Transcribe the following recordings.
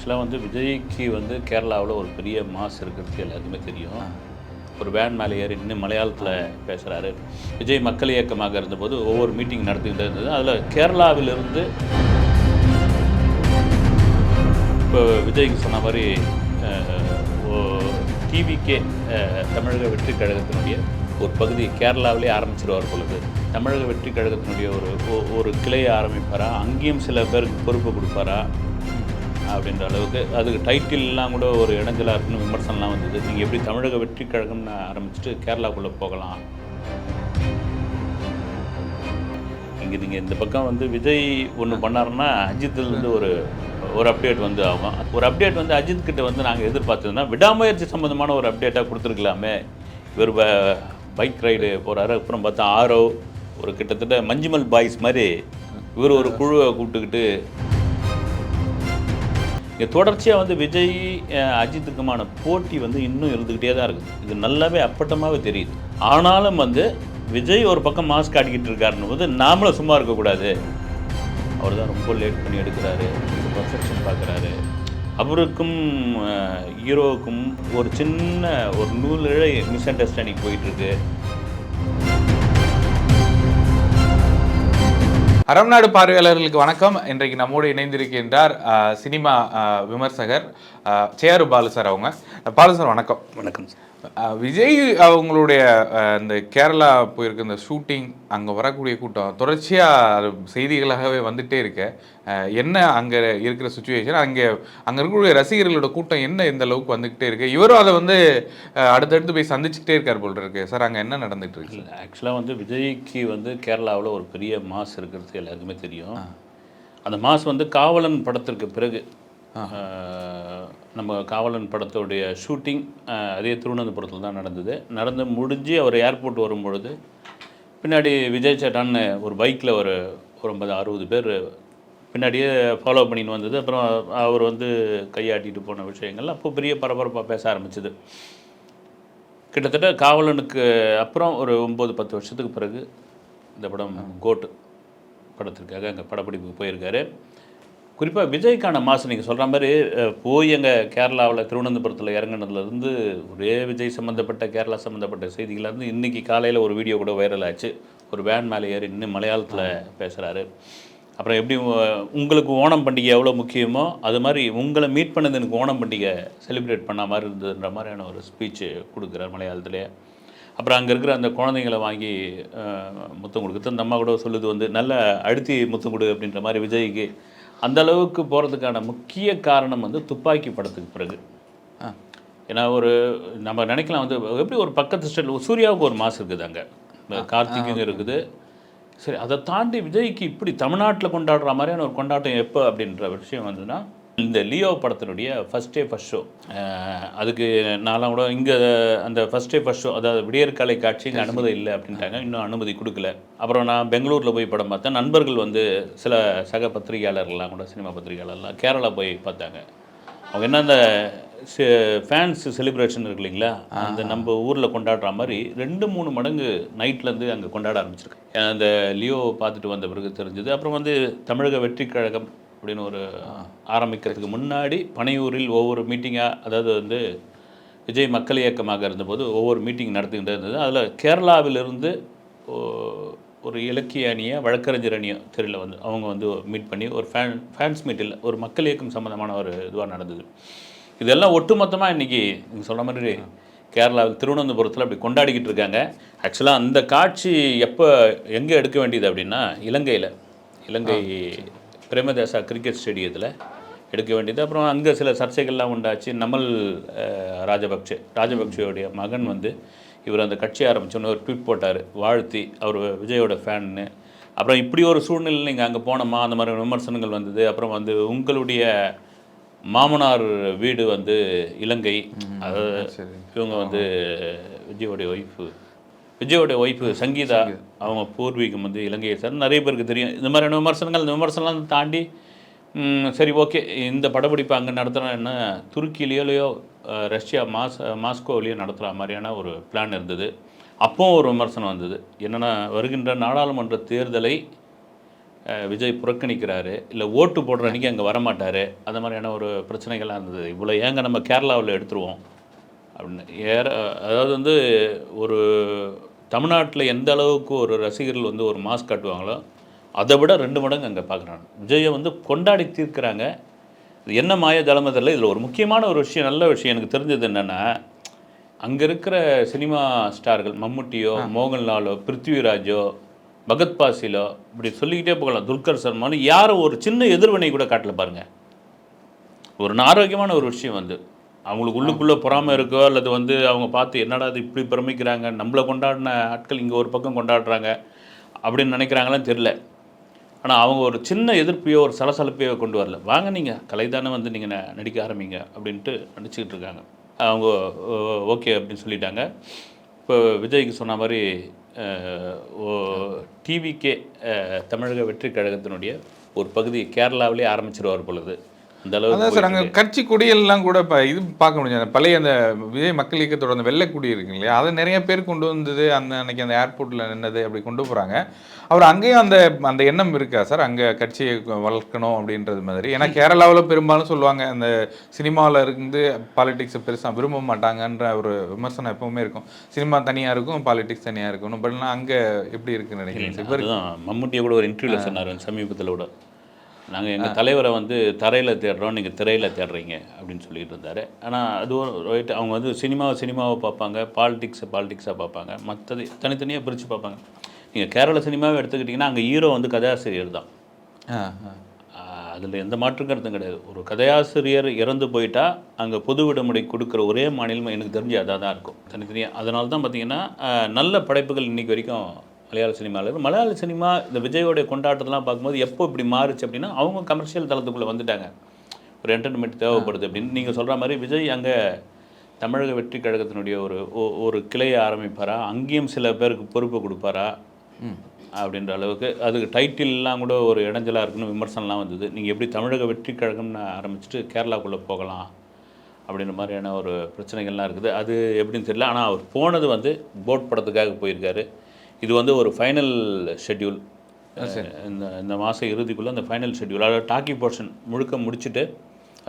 ஆக்சுவலாக வந்து விஜய்க்கு வந்து கேரளாவில் ஒரு பெரிய மாஸ் இருக்கிறது எல்லாருக்குமே தெரியும். ஒரு வேன் மேலே ஏறி நின்று மலையாளத்தில் பேசுகிறாரு விஜய் மக்கள் இயக்கமாக இருந்தபோது ஒவ்வொரு மீட்டிங் நடத்திக்கிட்டு இருந்தது. அதில் கேரளாவிலிருந்து இப்போ விஜய்க்கு சொன்ன மாதிரி டிவிகே தமிழக வெற்றி கழகத்தினுடைய ஒரு பகுதி கேரளாவிலே ஆரம்பிச்சிருவார் பொழுது. தமிழக வெற்றி கழகத்தினுடைய ஒரு ஒரு கிளையை ஆரம்பிப்பாரா? அங்கேயும் சில பேருக்கு பொறுப்பு கொடுப்பாரா? அப்படின்ற அளவுக்கு. அதுக்கு டைட்டில்லாம் கூட ஒரு இடைஞ்சலாக இருக்குன்னு விமர்சனம்லாம் வந்தது. நீங்கள் எப்படி தமிழக வெற்றி கழகம்னு ஆரம்பிச்சுட்டு கேரளாக்குள்ளே போகலாம்? இங்கே நீங்கள் இந்த பக்கம் வந்து விஜய் ஒன்று பண்ணாருன்னா அஜித்துலேருந்து ஒரு ஒரு அப்டேட் வந்து ஆகும். ஒரு அப்டேட் வந்து அஜித் கிட்ட வந்து நாங்கள் எதிர்பார்த்ததுன்னா விடாமுயற்சி சம்மந்தமான ஒரு அப்டேட்டாக கொடுத்துருக்கலாமே. இவர் பைக் ரைடு போகிறாரு அப்புறம் பார்த்தா ஆரோ ஒரு கிட்டத்தட்ட மஞ்சுமல் பாய்ஸ் மாதிரி இவர் ஒரு குழுவை கூப்பிட்டுக்கிட்டு இங்கே தொடர்ச்சியாக வந்து விஜய் அஜித்துக்குமான போட்டி வந்து இன்னும் இருந்துக்கிட்டே தான் இருக்குது. இது நல்லாவே அப்பட்டமாகவே தெரியுது. ஆனாலும் வந்து விஜய் ஒரு பக்கம் மாஸ்க் ஆட்டிக்கிட்டு இருக்காருன்னு போது நாமளும் சும்மா இருக்கக்கூடாது அவர் தான் ரொம்ப லேட் பண்ணி எடுக்கிறாரு. பர்ஃபெக்ஷன் பார்க்குறாரு அவருக்கும் ஹீரோவுக்கும் ஒரு சின்ன ஒரு நூலிழை மிஸ் அண்டர்ஸ்டாண்டிங் போயிட்டுருக்கு அறம்நாடு பார்வையாளர்களுக்கு வணக்கம். இன்றைக்கு நம்மோடு இணைந்திருக்கின்றார் சினிமா விமர்சகர் சேரு பாலு சார் அவங்க. பாலு சார் வணக்கம். வணக்கம் சார். விஜய் அவங்களுடைய இந்த கேரளா போயிருக்க இந்த ஷூட்டிங் அங்கே வரக்கூடிய கூட்டம் தொடர்ச்சியாக அது செய்திகளாகவே வந்துட்டே இருக்கு. என்ன அங்கே இருக்கிற சுச்சுவேஷன் அங்கே அங்கே இருக்கக்கூடிய ரசிகர்களோட கூட்டம் என்ன இந்த அளவுக்கு வந்துக்கிட்டே இருக்கு? இவரும் அதை வந்து அடுத்தடுத்து போய் சந்திச்சுக்கிட்டே இருக்கார் போல் இருக்கு. சார் அங்கே என்ன நடந்துட்டு இருக்கு? ஆக்சுவலாக வந்து விஜய்க்கு வந்து கேரளாவில் ஒரு பெரிய மாஸ் இருக்கிறது எல்லாருக்குமே தெரியும். அந்த மாஸ் வந்து காவலன் படத்திற்கு பிறகு நம்ம காவலன் படத்தோடைய ஷூட்டிங் அதே திருவனந்தபுரத்தில் தான் நடந்தது. நடந்து முடிஞ்சு அவர் ஏர்போர்ட் வரும்பொழுது பின்னாடி விஜய் சேட்டான்னு ஒரு பைக்கில் ஒரு ஒரு ஐம்பது அறுபது பேர் பின்னாடியே ஃபாலோ பண்ணின்னு வந்தது. அப்புறம் அவர் வந்து கையாட்டிட்டு போன விஷயங்கள் அப்போ பெரிய பரபரப்பாக பேச ஆரம்பிச்சது. கிட்டத்தட்ட காவலனுக்கு அப்புறம் ஒரு ஒம்பது பத்து வருஷத்துக்கு பிறகு இந்த படம் கோட் படத்திற்காக அங்கே படப்பிடிப்புக்கு போயிருக்காரு. குறிப்பாக விஜய்க்கான மாசு நீங்கள் சொல்கிற மாதிரி போய் அங்கே கேரளாவில் திருவனந்தபுரத்தில் இறங்கினதுலேருந்து ஒரே விஜய் சம்மந்தப்பட்ட கேரளா சம்மந்தப்பட்ட செய்திகள்லேருந்து இன்றைக்கி காலையில் ஒரு வீடியோ கூட வைரல் ஆச்சு. ஒரு வேன் மேலே ஏறி நின்று மலையாளத்தில் பேசுகிறாரு அப்புறம் எப்படி உங்களுக்கு ஓணம் பண்டிகை எவ்வளோ முக்கியமோ அது மாதிரி உங்களை மீட் பண்ணது எனக்கு ஓணம் பண்டிகை செலிப்ரேட் பண்ண மாதிரி இருந்ததுன்ற மாதிரியான ஒரு ஸ்பீச்சு கொடுக்குறார் மலையாளத்துலேயே அப்புறம் அங்கே இருக்கிற அந்த குழந்தைங்களை வாங்கி முத்தம் கொடுக்குறது அந்த அம்மா கூட சொல்லுது வந்து நல்ல அழுத்தி முத்தம் கொடு அப்படின்ற மாதிரி விஜய்க்கு அந்த அளவுக்கு போகிறதுக்கான முக்கிய காரணம் வந்து துப்பாக்கி படத்துக்கு பிறகு. ஏன்னா ஒரு நம்ம நினைக்கலாம் வந்து எப்படி ஒரு பக்கத்து ஸ்டேட்டில் சூர்யாவுக்கு ஒரு மாசு இருக்குது அங்கே. கார்த்திக்கும் இருக்குது. சரி அதை தாண்டி விஜய்க்கு இப்படி தமிழ்நாட்டில் கொண்டாடுற மாதிரியான ஒரு கொண்டாட்டம் எப்போ அப்படின்ற விஷயம் வந்துன்னா இந்த லியோ படத்தினுடைய ஃபஸ்ட் டே ஃபஸ்ட் ஷோ அதுக்கு நான்லாம் கூட இங்கே அந்த ஃபஸ்ட் டே ஃபஸ்ட் ஷோ அதாவது விடியற்காலை காட்சி இங்கே அனுமதி இல்லை அப்படின்ட்டாங்க. இன்னும் அனுமதி கொடுக்கல. அப்புறம் நான் பெங்களூரில் போய் படம் பார்த்தேன். நண்பர்கள் வந்து சில சக பத்திரிகையாளர்கள்லாம் கூட சினிமா பத்திரிகையாளர்லாம் கேரளா போய் பார்த்தாங்க. அவங்க என்ன அந்த ஃபேன்ஸ் செலிப்ரேஷன் இருக்கு இல்லைங்களா? அந்த நம்ம ஊரில் கொண்டாடுற மாதிரி ரெண்டு மூணு மடங்கு நைட்லேருந்து அங்கே கொண்டாட ஆரம்பிச்சிருக்கேன் அந்த லியோ பார்த்துட்டு வந்த பிறகு தெரிஞ்சது. அப்புறம் வந்து தமிழக வெற்றி கழகம் அப்படின்னு ஒரு ஆரம்பிக்கிறதுக்கு முன்னாடி பனையூரில் ஒவ்வொரு மீட்டிங்காக அதாவது வந்து விஜய் மக்கள் இயக்கமாக இருந்தபோது ஒவ்வொரு மீட்டிங் நடத்திக்கிட்டு இருந்தது. அதில் கேரளாவிலிருந்து ஒரு இலக்கிய அணியை வழக்கறிஞர் அணியை தெரியல வந்து அவங்க வந்து மீட் பண்ணி ஒரு ஃபேன் ஃபேன்ஸ் மீட்டில் ஒரு மக்கள் இயக்கம் சம்மந்தமான ஒரு இதுவாக நடந்தது. இதெல்லாம் ஒட்டுமொத்தமாக இன்றைக்கி நீங்கள் சொன்ன மாதிரி கேரளாவில் திருவனந்தபுரத்தில் அப்படி கொண்டாடிக்கிட்டு இருக்காங்க. ஆக்சுவலாக அந்த காட்சி எப்போ எங்கே எடுக்க வேண்டியது அப்படின்னா இலங்கையில். இலங்கை பிரேமதாசா கிரிக்கெட் ஸ்டேடியத்தில் எடுக்க வேண்டியது. அப்புறம் அங்கே சில சர்ச்சைகள்லாம் உண்டாச்சு. நமல் ராஜபக்சே ராஜபக்சேவுடைய மகன் வந்து இவர் அந்த கட்சி ஆரம்பிச்சோன்னு ஒரு ட்வீட் போட்டார். வாழ்த்தி அவர் விஜயோட ஃபேன்னு அப்புறம் இப்படி ஒரு சூழ்நிலை நீங்கள் அங்கே போனோமா? அந்த மாதிரி விமர்சனங்கள் வந்தது. அப்புறம் வந்து உங்களுடைய மாமனார் வீடு வந்து இலங்கை. அதாவது. இவங்க வந்து விஜயோடைய ஒய்ஃபு விஜயோடைய ஒய்ஃபு சங்கீதா அவங்க பூர்வீகம் வந்து இலங்கையை சார். நிறைய பேருக்கு தெரியும். இந்த மாதிரியான விமர்சனங்கள் இந்த விமர்சனம்லாம் தாண்டி சரி ஓகே. இந்த படப்பிடிப்பு அங்கே நடத்துகிறோம் என்ன துருக்கிலேயோ அஹ், ரஷ்யா மாஸ் மாஸ்கோவிலேயோ நடத்துகிற மாதிரியான ஒரு பிளான் இருந்தது. அப்போவும் ஒரு விமர்சனம் வந்தது. என்னென்னா வருகின்ற நாடாளுமன்ற தேர்தலை விஜய் புறக்கணிக்கிறாரு. இல்லை ஓட்டு போடுற அன்றைக்கி அங்கே வரமாட்டார். அந்த மாதிரியான ஒரு பிரச்சனைகள்லாம் இருந்தது. இவ்வளோ ஏங்க நம்ம கேரளாவில் எடுத்துருவோம்? அப்படின்னு. ஏற அதாவது வந்து ஒரு தமிழ்நாட்டில் எந்த அளவுக்கு ஒரு ரசிகர்கள் வந்து ஒரு மாஸ் காட்டுவாங்களோ அதை விட ரெண்டு மடங்கு அங்கே பார்க்குறாங்க விஜயை வந்து கொண்டாடி தீர்க்கிறாங்க. இது என்ன மாய ஜலமதில் இதில் ஒரு முக்கியமான ஒரு விஷயம் நல்ல விஷயம் எனக்கு தெரிஞ்சது என்னென்னா அங்கே இருக்கிற சினிமா ஸ்டார்கள் மம்முட்டியோ மோகன்லாலோ பிருத்விராஜோ பகத் பாசிலோ இப்படி சொல்லிக்கிட்டே போகலாம். துல்கர் சல்மான் யாரும் ஒரு சின்ன எதிர்வினை கூட காட்டல பாருங்க. ஒரு ஆரோக்கியமான ஒரு விஷயம் வந்து. அவங்களுக்கு உள்ளுக்குள்ளே பொறாமை இருக்கோ அல்லது வந்து அவங்க பார்த்து என்னடா இது இப்படி பிரமிக்கிறாங்க நம்மளை கொண்டாடின ஆட்கள் இங்கே ஒரு பக்கம் கொண்டாடுறாங்க அப்படின்னு நினைக்கிறாங்களான்னு தெரில ஆனால் அவங்க ஒரு சின்ன எதிர்ப்பையோ ஒரு சலசலப்பையோ கொண்டு வரல. வாங்க நீங்கள் கலைதானே வந்து நீங்கள் நடிக்க ஆரம்பிங்க அப்படின்ட்டு நடிச்சுக்கிட்டு இருக்காங்க. அவங்க ஓகே அப்படின்னு சொல்லிட்டாங்க. இப்போ விஜய்க்கு சொன்ன மாதிரி டிவிக்கே தமிழக வெற்றி கழகத்தினுடைய ஒரு பகுதி கேரளாவிலே ஆரம்பிச்சிருவார் பொழுது. அதான் சார் அங்கே கட்சி கொடியெல்லாம் கூட இப்போ இது பார்க்க முடியாது பழைய அந்த விஜய் மக்கள் இயக்கத்தோட அந்த வெள்ளை கொடி இருக்கு இல்லையா? அதை நிறைய பேர் கொண்டு வந்தது அந்த அன்னைக்கு அந்த ஏர்போர்ட்டில் நின்னது அப்படி கொண்டு போகிறாங்க அவர் அங்கேயும் அந்த அந்த எண்ணம் இருக்கா சார்? அங்கே கட்சியை வளர்க்கணும் அப்படின்றது மாதிரி. ஏன்னா கேரளாவில் பெரும்பாலும் சொல்லுவாங்க அந்த சினிமாவில் இருந்து பாலிடிக்ஸை பெருசாக விரும்ப மாட்டாங்கன்ற ஒரு விமர்சனம் எப்பவுமே இருக்கும். சினிமா தனியாக இருக்கும் பாலிடிக்ஸ் தனியாக இருக்கணும். பட் அங்கே எப்படி இருக்குன்னு நினைக்கிறேன் மம்முட்டியை கூட ஒரு இன்டர்வியூவில் சொன்னார் சமீபத்தில் கூட. நாங்கள் எங்கள் தலைவரை வந்து தரையில் தேடுறோம் நீங்கள் திரையில் தேடுறீங்க அப்படின்னு சொல்லிட்டு இருந்தார். ஆனால் அது ஒரு ரைட் அவங்க வந்து சினிமாவை சினிமாவை பார்ப்பாங்க பாலிடிக்ஸை பாலிடிக்ஸாக பார்ப்பாங்க மற்றது தனித்தனியாக பிரித்து பார்ப்பாங்க. நீங்கள் கேரள சினிமாவை எடுத்துக்கிட்டிங்கன்னா அங்கே ஹீரோ வந்து கதாசிரியர் தான். அதில் எந்த மாற்று கருத்தும் கிடையாது. ஒரு கதையாசிரியர் இறந்து போயிட்டா அங்கே பொது விடுமுறை கொடுக்குற ஒரே மாநிலம் எனக்கு தெரிஞ்சு அதாக தான் இருக்கும். தனித்தனியாக அதனால தான் பார்த்தீங்கன்னா நல்ல படைப்புகள் இன்னைக்கு வரைக்கும் மலையாள சினிமாவில் மலையாள சினிமா இந்த விஜயோடைய கொண்டாட்டத்தெல்லாம் பார்க்கும்போது எப்போ இப்படி மாறுச்சு அப்படின்னா அவங்க கமர்ஷியல் தளத்துக்குள்ளே வந்துட்டாங்க. ஒரு என்டர்டைன்மெண்ட் தேவைப்படுது அப்படின்னு. நீங்கள் சொல்கிற மாதிரி விஜய் அங்கே தமிழக வெற்றி கழகத்தினுடைய ஒரு ஒரு கிளையை ஆரம்பிப்பாரா? அங்கேயும் சில பேருக்கு பொறுப்பு கொடுப்பாரா? அப்படின்ற அளவுக்கு அதுக்கு டைட்டில்லாம் கூட ஒரு இடைஞ்சலாக இருக்குன்னு விமர்சனம்லாம் வந்தது. நீங்கள் எப்படி தமிழக வெற்றி கழகம்னு ஆரம்பிச்சுட்டு கேரளாக்குள்ளே போகலாம்? அப்படின்ற மாதிரியான ஒரு பிரச்சனைகள்லாம் இருக்குது. அது எப்படின்னு தெரியல. ஆனால் அவர் போனது வந்து போட் படத்துக்காக போயிருக்காரு. இது வந்து ஒரு ஃபைனல் ஷெட்யூல் இந்த இந்த மாதம் இறுதிக்குள்ளே அந்த ஃபைனல் ஷெட்யூல் அதாவது டாக்கி போர்ஷன் முழுக்க முடிச்சுட்டு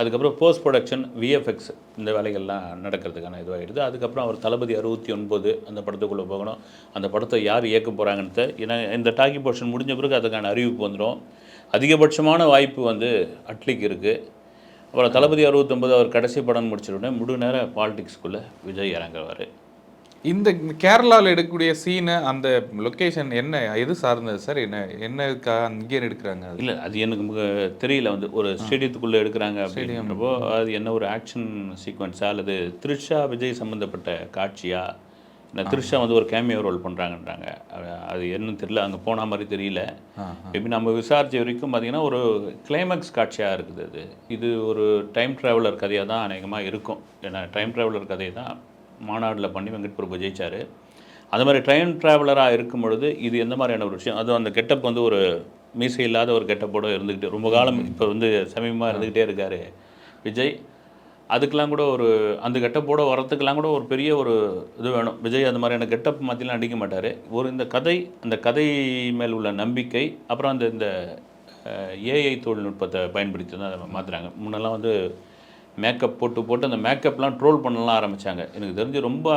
அதுக்கப்புறம் போஸ்ட் ப்ரொடக்ஷன் விஎஃப்எக்ஸ் இந்த வேலைகள்லாம் நடக்கிறதுக்கான இதுவாகிடுது அதுக்கப்புறம் அவர் தளபதி அறுபத்தி ஒன்பது அந்த படத்துக்குள்ளே போகணும். அந்த படத்தை யார் இயக்க போகிறாங்கன்னு ஏன்னா இந்த டாக்கி போர்ஷன் முடிஞ்ச பிறகு அதுக்கான அறிவிப்பு வந்துடும். அதிகபட்சமான வாய்ப்பு வந்து அட்லிக்கு இருக்குது அப்புறம் தளபதி அறுபத்தொம்பது அவர் கடைசி படம் முடிச்ச உடனே முழு நேர பாலிடிக்ஸ்குள்ளே விஜய் இறங்குவார். இந்த கேரளாவில் எடுக்கக்கூடிய சீனு அந்த லொக்கேஷன் என்ன எது சார்ந்தது சார் என்ன என்னக்கா அங்கேயே எடுக்கிறாங்க இல்லை அது எனக்கு தெரியல. வந்து ஒரு ஸ்டேடியத்துக்குள்ளே எடுக்கிறாங்க அப்படின்றப்போ அது என்ன ஒரு ஆக்ஷன் சீக்வன்ஸா அல்லது த்ரிஷா விஜய் சம்மந்தப்பட்ட காட்சியா? இல்லை த்ரிஷா வந்து ஒரு கேமியோ ரோல் பண்ணுறாங்கன்றாங்க அது என்னன்னு தெரியல. அங்கே போன மாதிரி தெரியல. மேபி நம்ம விசாரிச்ச வரைக்கும் பார்த்தீங்கன்னா ஒரு கிளைமேக்ஸ் காட்சியாக இருக்குது அது. இது ஒரு டைம் ட்ராவலர் கதையாக தான் அநேகமாக இருக்கும். ஏன்னா டைம் ட்ராவலர் கதையை தான் மாநாட்டில் பண்ணி வெங்கட் பிரபு ஜெயிச்சார். அந்த மாதிரி டைம் ட்ராவலராக இருக்கும் பொழுது இது எந்த மாதிரியான ஒரு விஷயம்? அதுவும் அந்த கெட்டப் வந்து ஒரு மீசை இல்லாத ஒரு கெட்டப்போட இருந்துக்கிட்டு ரொம்ப காலம் இப்போ வந்து சமீபமாக இருந்துக்கிட்டே இருக்கார் விஜய். அதுக்கெலாம் கூட ஒரு அந்த கெட்டப்போட வரத்துக்கெல்லாம் கூட ஒரு பெரிய ஒரு இது வேணும். விஜய் அந்த மாதிரியான கெட்டப் மாற்றிலாம் அடிக்க மாட்டார். ஒரு இந்த கதை அந்த கதை மேல் உள்ள நம்பிக்கை அப்புறம் அந்த இந்த ஏஐ தொழில்நுட்பத்தை பயன்படுத்தி தான் அதை மாற்றுறாங்க முன்னெல்லாம் வந்து மேக்கப் போட்டு போட்டு அந்த மேக்கப்லாம் ட்ரோல் பண்ணலாம் ஆரம்பித்தாங்க எனக்கு தெரிஞ்சு ரொம்ப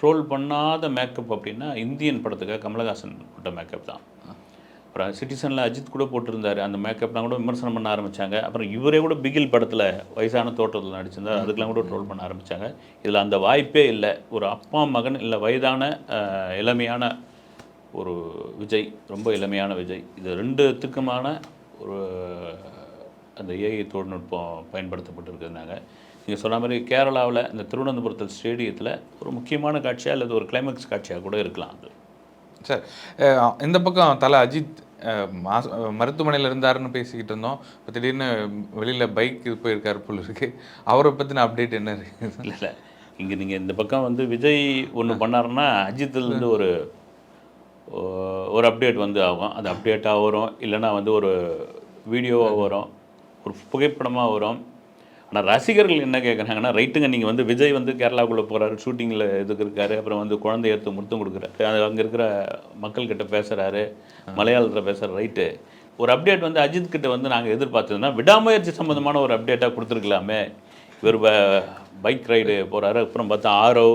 ட்ரோல் பண்ணாத மேக்கப் அப்படின்னா இந்தியன் படத்துக்காக கமலஹாசன் போட்ட மேக்கப் தான். அப்புறம் சிட்டிசனில் அஜித் கூட போட்டிருந்தாரு. அந்த மேக்கப்லாம் கூட விமர்சனம் பண்ண ஆரம்பித்தாங்க அப்புறம் இவரே கூட பிகில் படத்தில் வயசான தோற்றத்தில் நடிச்சிருந்தார் அதுக்கெலாம் கூட ட்ரோல் பண்ண ஆரம்பித்தாங்க இதில் அந்த வாய்ப்பே இல்லை. ஒரு அப்பா மகன் இல்லை வயதான இளமையான ஒரு விஜய் ரொம்ப இளமையான விஜய். இது ரெண்டுத்துக்குமான ஒரு அந்த ஏஐ தொழில்நுட்பம் பயன்படுத்தப்பட்டிருக்கிறதுனாங்க. நீங்கள் சொன்ன மாதிரி கேரளாவில் இந்த திருவனந்தபுரத்தில் ஸ்டேடியத்தில் ஒரு முக்கியமான காட்சியாக அல்லது ஒரு கிளைமேக்ஸ் காட்சியாக கூட இருக்கலாம் அது. சார் இந்த பக்கம் தலை அஜித் மாச மருத்துவமனையில் இருந்தாருன்னு பேசிக்கிட்டு இருந்தோம். இப்போ திடீர்னு வெளியில் பைக் போயிருக்காரு போல இருக்கு. அவரை பற்றின அப்டேட் என்ன இருக்கு? இல்லை இங்கே நீங்கள் இந்த பக்கம் வந்து விஜய் ஒன்று பண்ணாருன்னா அஜித்துலேருந்து ஒரு ஒரு அப்டேட் வந்து ஆகும். அது அப்டேட்டாக வரும். இல்லைன்னா வந்து ஒரு வீடியோவாக வரும். ஒரு புகைப்படமாக வரும். ஆனால் ரசிகர்கள் என்ன கேட்குறாங்கன்னா ரைட்டுங்க நீங்கள் வந்து விஜய் வந்து கேரளாவுக்குள்ளே போகிறாரு ஷூட்டிங்கில் இதுக்கு இருக்காரு அப்புறம் வந்து குழந்தை எடுத்து முத்தம் கொடுக்குறாரு. அது அங்கே இருக்கிற மக்கள்கிட்ட பேசுகிறாரு மலையாளத்தில் பேசுகிற ரைட்டு. ஒரு அப்டேட் வந்து அஜித் கிட்ட வந்து நாங்கள் எதிர்பார்த்ததுன்னா விடாமுயற்சி சம்மந்தமான ஒரு அப்டேட்டாக கொடுத்துருக்கலாமே. இவர் பைக் ரைடு போகிறாரு அப்புறம் பார்த்தா ஆரோ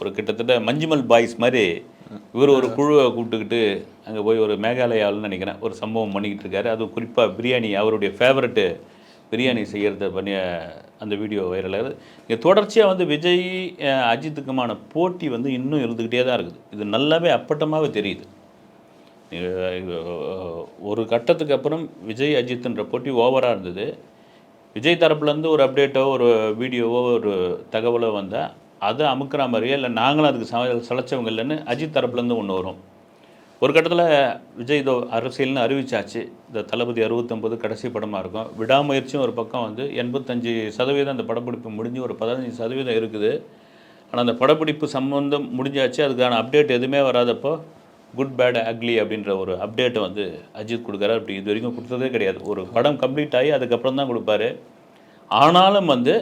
ஒரு கிட்டத்தட்ட மஞ்சுமல் பாய்ஸ் மாதிரி இவர் ஒரு குழுவை கூப்பிட்டுக்கிட்டு அங்கே போய் ஒரு மேகாலயாவில்னு நினைக்கிறேன். ஒரு சம்பவம் பண்ணிக்கிட்டு இருக்காரு. அது குறிப்பாக பிரியாணி அவருடைய ஃபேவரட்டு பிரியாணி செய்கிறத பண்ணிய அந்த வீடியோ வைரல் ஆகுது. இங்கே தொடர்ச்சியாக வந்து விஜய் அஜித்துக்குமான போட்டி வந்து இன்னும் இருந்துக்கிட்டே தான் இருக்குது. இது நல்லாவே அப்பட்டமாகவே தெரியுது. ஒரு கட்டத்துக்கு அப்புறம் விஜய் அஜித்ன்ற போட்டி ஓவராக இருந்தது. விஜய் தரப்புலேருந்து ஒரு அப்டேட்டோ ஒரு வீடியோவோ ஒரு தகவலோ வந்தால் அதை அமுக்கிற மாதிரியே? இல்லை நாங்களும் அதுக்கு ச சளைச்சவங்க இல்லைன்னு அஜித் தரப்புலேருந்து ஒன்று வரும். ஒரு கட்டத்தில் விஜய் இதோ அரசியல்னு அறிவிச்சாச்சு. இந்த தளபதி அறுபத்தொம்பது கடைசி படமாக இருக்கும். விடாமுயற்சியும் ஒரு பக்கம் வந்து எண்பத்தஞ்சு சதவீதம் அந்த படப்பிடிப்பு முடிஞ்சு ஒரு பதினஞ்சு சதவீதம் இருக்குது. ஆனால் அந்த படப்பிடிப்பு சம்மந்தம் முடிஞ்சாச்சு. அதுக்கான அப்டேட் எதுவுமே வராதப்போ குட் பேட் அக்லி அப்படின்ற ஒரு அப்டேட்டை வந்து அஜித் கொடுக்குறாரு. அப்படி இது வரைக்கும் கொடுத்ததே கிடையாது. ஒரு படம் கம்ப்ளீட் ஆகி அதுக்கப்புறம் தான் கொடுப்பாரு. ஆனாலும் வந்து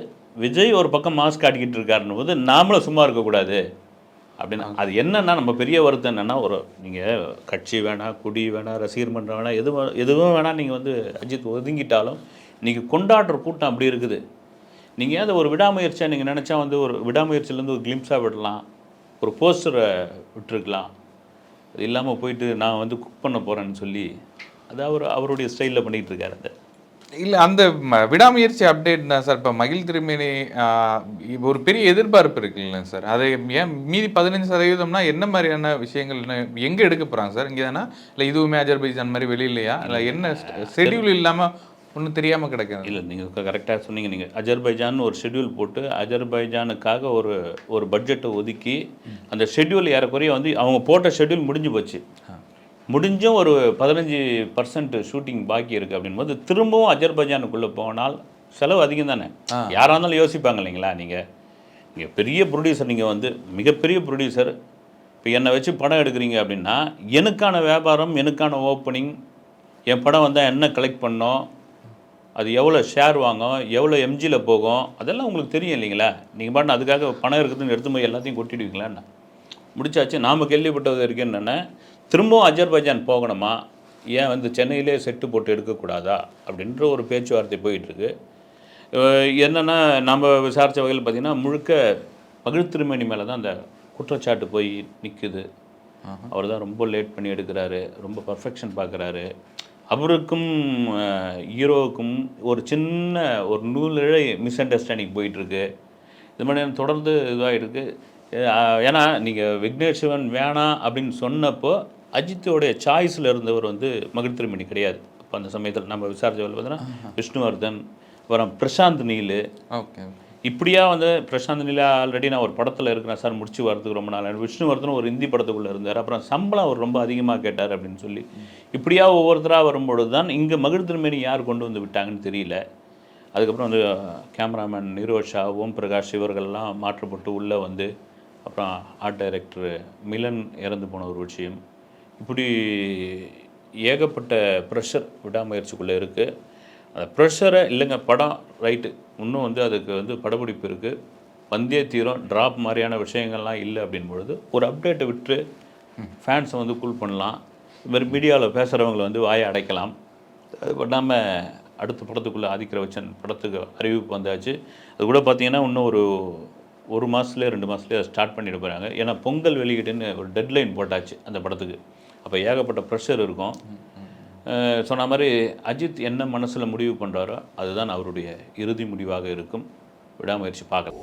விஜய் ஒரு பக்கம் மாஸ்க் காட்டிக்கிட்டு இருக்காருன்னு போது நாமளும் சும்மா இருக்கக்கூடாது. அப்படின்னு அது என்னன்னா நம்ம பெரிய வருத்தம் என்னன்னா ஒரு நீங்கள் கட்சி வேணாம் குடி வேணாம் ரசிகர் மன்றம் வேணாம் எதுவும் எதுவும் வேணாம் நீங்கள் வந்து அஜித் ஒதுங்கிட்டாலும் இன்றைக்கி கொண்டாடுற கூட்டம் அப்படி இருக்குது. நீங்கள் அதை ஒரு விடாமுயற்சியாக நீங்கள் நினச்சா வந்து ஒரு விடாமுயற்சியிலேருந்து ஒரு கிளிம்ஸாக விடலாம் ஒரு போஸ்டரை விட்டுருக்கலாம். அது இல்லாமல் போயிட்டு நான் வந்து குக் பண்ண போகிறேன்னு சொல்லி அது அவர் அவருடைய ஸ்டைலில் பண்ணிகிட்டு இருக்காரு அதை. இல்லை அந்த விடாமுயற்சி அப்டேட் தான் சார். இப்போ மகிழ் இப்ப ஒரு பெரிய எதிர்பார்ப்பு இருக்குல்ல சார். அது ஏன் மீதி பதினஞ்சு சதவீதம்னா என்ன மாதிரியான விஷயங்கள் எங்கே எடுக்க போகிறாங்க சார்? இங்கே தானே? இல்லை இதுவுமே அஜர்பைஜான் மாதிரி வெளியிலையா இல்லை என்ன ஷெட்யூல் இல்லாமல் ஒன்றும் தெரியாமல் கிடக்குது? இல்லை நீங்கள் கரெக்டாக சொன்னீங்க. நீங்கள் அஜர்பைஜான் ஒரு ஷெட்யூல் போட்டு அஜர்பைஜானுக்காக ஒரு ஒரு பட்ஜெட்டை ஒதுக்கி அந்த ஷெட்யூல் ஏறக்குறைய வந்து அவங்க போட்ட ஷெட்யூல் முடிஞ்சு போச்சு. முடிஞ்சும் ஒரு பதினஞ்சு பர்சன்ட் ஷூட்டிங் பாக்கி இருக்குது அப்படின்போது திரும்பவும் அஜர்பைஜானுக்குள்ளே போனால் செலவு அதிகம் தானே? யாராக இருந்தாலும் யோசிப்பாங்க இல்லைங்களா நீங்கள் நீங்கள் பெரிய ப்ரொடியூசர் நீங்கள் வந்து மிகப்பெரிய ப்ரொடியூசர் இப்போ என்னை வச்சு படம் எடுக்கிறீங்க அப்படின்னா எனக்கான வியாபாரம் எனக்கான ஓப்பனிங் என் படம் வந்தால் என்ன கலெக்ட் பண்ணோம் அது எவ்வளோ ஷேர் வாங்கும் எவ்வளோ எம்ஜியில் போகும் அதெல்லாம் உங்களுக்கு தெரியும் இல்லைங்களா? நீங்கள் பாட்டு அதுக்காக பணம் இருக்குதுன்னு எடுத்து போய் எல்லாத்தையும் கொட்டிடுவீங்களான்னு முடிச்சாச்சு. நாம் கேள்விப்பட்டது வரைக்கும் என்னென்னா திரும்பவும் அஜர்பைஜான் போகணுமா? ஏன் வந்து சென்னையிலே செட்டு போட்டு எடுக்கக்கூடாதா? அப்படின்ற ஒரு பேச்சுவார்த்தை போயிட்டுருக்கு. என்னென்னா நம்ம விசாரித்த வகையில் பார்த்திங்கன்னா முழுக்க மகிழ் திருமணி மேலே தான் அந்த குற்றச்சாட்டு போய் நிற்குது அவர் தான் ரொம்ப லேட் பண்ணி எடுக்கிறாரு ரொம்ப பர்ஃபெக்ஷன் பார்க்குறாரு அவருக்கும் ஹீரோவுக்கும் ஒரு சின்ன ஒரு நூலிழை மிஸ் அண்டர்ஸ்டாண்டிங் போயிட்டுருக்கு. இது மாதிரி தொடர்ந்து இதாகிருக்கு ஏன்னா நீங்கள் விக்னேஷ் சிவன் வேணாம் அப்படின்னு சொன்னப்போ அஜித்தோடைய சாய்ஸில் இருந்தவர் வந்து மகிழ் திருமணி கிடையாது. அப்போ அந்த சமயத்தில் நம்ம விசாரிச்சவர்கள் பார்த்தீங்கன்னா விஷ்ணுவர்தன் அப்புறம் பிரசாந்த் நீலு. ஓகே இப்படியா வந்து பிரசாந்த் நிலா ஆல்ரெடி நான் ஒரு படத்தில் இருக்கிறேன் சார் முடிச்சு வரதுக்கு ரொம்ப நாள் விஷ்ணுவர்தன் ஒரு ஹிந்தி படத்துக்குள்ளே இருந்தார். அப்புறம் சம்பளம் அவர் ரொம்ப அதிகமாக கேட்டார் அப்படின்னு சொல்லி. இப்படியா ஒவ்வொருத்தராக வரும்பொழுது தான் இங்கே மகிழ் யார் கொண்டு வந்து விட்டாங்கன்னு தெரியல. அதுக்கப்புறம் வந்து கேமராமேன் நீரோஷ் ஓம் பிரகாஷ் இவர்கள்லாம் மாற்றப்பட்டு உள்ளே வந்து அப்புறம் ஆர்ட் டைரக்டர் மிலன் இறந்து போன ஒரு விஷயம். இப்படி ஏகப்பட்ட ப்ரெஷர் விடாமுயற்சிக்குள்ளே இருக்குது அந்த ப்ரெஷரை இல்லைங்க படம் ரைட்டு இன்னும் வந்து அதுக்கு வந்து படப்பிடிப்பு இருக்குது வந்தே தீரம் ட்ராப் மாதிரியான விஷயங்கள்லாம் இல்லை அப்படின் பொழுது ஒரு அப்டேட்டை விட்டு ஃபேன்ஸை வந்து கூல் பண்ணலாம். இது மாதிரி மீடியாவில் பேசுகிறவங்களை வந்து வாயை அடைக்கலாம். அது பண்ணாமல் அடுத்த படத்துக்குள்ளே ஆதிக்கிற வச்சன் படத்துக்கு அறிவிப்பு வந்தாச்சு. அது கூட பார்த்தீங்கன்னா இன்னும் ஒரு ஒரு மாதத்துலேயே ரெண்டு மாதத்துலேயே ஸ்டார்ட் பண்ணிட்டு போகிறாங்க ஏன்னா பொங்கல் வெளியீடுன்னு ஒரு டெட்லைன் போட்டாச்சு அந்த படத்துக்கு. அப்போ ஏகப்பட்ட ப்ரெஷர் இருக்கும். சொன்ன மாதிரி அஜித் என்ன மனசில் முடிவு பண்ணுறாரோ அதுதான் அவருடைய இறுதி முடிவாக இருக்கும். விடாமுயற்சி பார்க்கலாம்.